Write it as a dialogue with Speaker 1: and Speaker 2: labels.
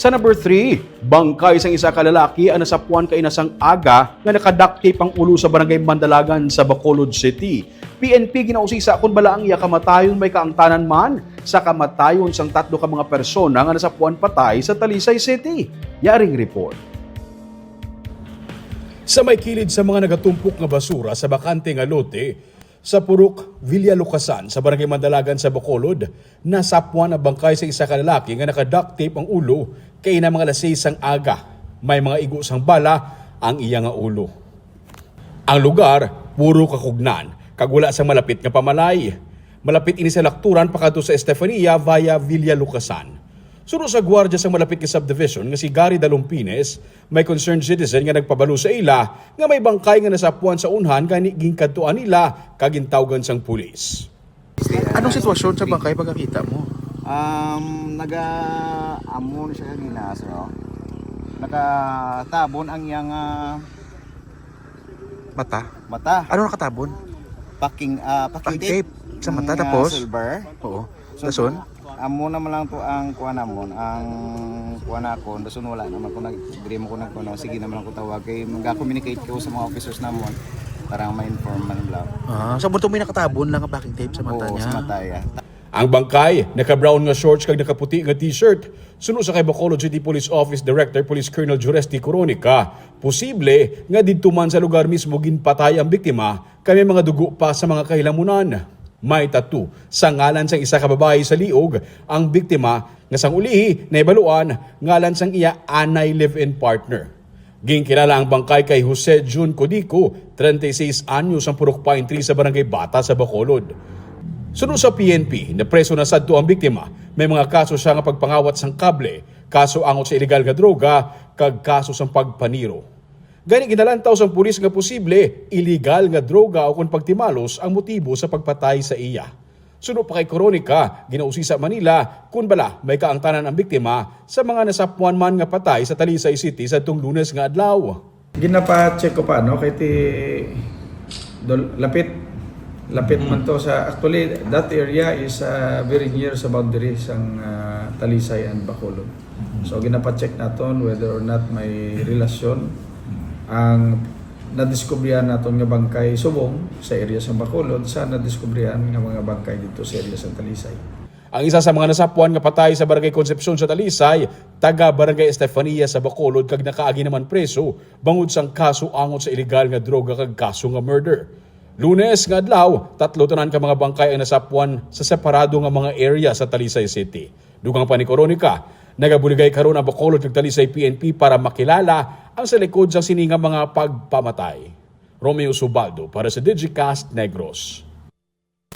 Speaker 1: Sa number 3, bangkay sang isa ka lalaki ang nasapuan kay inasang aga nga nakaduct tape ang ulo sa barangay Mandalagan sa Bacolod City. PNP ginausisa kung bala ang iya kamatayon may kaangtanan man sa kamatayon sang tatlo ka mga persona nga nasapuan patay sa Talisay City. Yaring report.
Speaker 2: Sa may kilid sa mga nagatumpok nga basura sa bakante nga lote, sa Purok, Villa Lucasan, sa Barangay Mandalagan sa Bacolod, nasapuan ang bangkay sa isa ka lalaki nga naka-duct tape ang ulo kay na mga lasay sang aga. May mga igo sang bala ang iya nga ulo. Ang lugar, puro kakugnan, kagula sa malapit nga pamalay. Malapit ini sa lakturan pakadto sa Estefania via Villa Lucasan. Suno sa gwardya sa malapit nga subdivision nga si Gary Dalumpines, may concerned citizen nga nagpabalo sa ila nga may bangkay nga nasapuan sa unhan kani ginkadtuan nila kagintawgan sang pulis.
Speaker 3: Anong sitwasyon sa bangkay pagkakita mo?
Speaker 4: Um, naga-amo na siya kanina, sir. oh. Nakatabon ang iyang ah,
Speaker 3: Mata.
Speaker 4: mata.
Speaker 3: Ano nakatabon?
Speaker 4: Packing, ah, packing,
Speaker 3: Packing tape sa mata,
Speaker 4: ah,
Speaker 3: tapos?
Speaker 4: silver.
Speaker 3: Oo. Dason?
Speaker 4: Amo naman lang to ang kuha namon, ang kuha na ako, dason wala naman ko nag mo ko nag kuno, sige naman ako tawag kay mag-communicate ko sa mga officers namon para ma-inform man lang.
Speaker 3: Ah, sa bunto may nakatabon lang ang backing tape sa mata
Speaker 4: Oo,
Speaker 3: niya.
Speaker 4: sa mata ya.
Speaker 2: Ang bangkay, naka-brown nga shorts kag nakaputi nga t-shirt. Suno sa kay Bacolod City Police Office Director Police Colonel Juresti Coronica, posible nga didto man sa lugar mismo ginpatay ang biktima kami mga dugo pa sa mga kahilamunan. May tattoo sa ngalan sang isa ka babae sa liog ang biktima nga sang ulihi na ibaluan ngalan sang iya anay live-in partner. Ginkilala ang bangkay kay Jose Jun Codico, 36 anyos ang purok pine tree sa barangay Bata sa Bacolod. Sunod sa PNP, na preso na sadto ang biktima, may mga kaso siya nga pagpangawat sang kable, kaso angot sa ilegal nga droga, kag kaso sang pagpaniro. Gani ginalantaw sang pulis nga posible, illegal nga droga o kung pagtimalos ang motibo sa pagpatay sa iya. Sunod pa kay Koronika, ginausi sa Manila, kung bala may kaangtanan ang biktima sa mga nasapuan man nga patay sa Talisay City sa tung lunes nga adlaw.
Speaker 5: Ginapa-check ko pa, no? Kay ti... Dol, lapit. Lapit man to sa... Actually, that area is uh, very near sa boundary sang uh, Talisay and Bacolod. So, ginapa-check naton whether or not may relasyon ang nadiskubrihan naton nga bangkay subong sa area sa Bacolod sa nadiskubrihan nga mga bangkay dito sa area sa Talisay.
Speaker 2: Ang isa sa mga nasapuan nga patay sa Barangay Concepcion sa Talisay, taga Barangay Estefania sa Bacolod kag nakaagi naman preso bangod sang kaso angot sa illegal nga droga kag kaso nga murder. Lunes nga adlaw, tatlo tanan ka mga bangkay ang nasapuan sa separado nga mga area sa Talisay City. Dugang pa ni Koronika, nagabuligay karon ang Bacolod kag Talisay PNP para makilala ang sa likod sa sininga mga pagpamatay. Romeo Subaldo para sa Digicast Negros.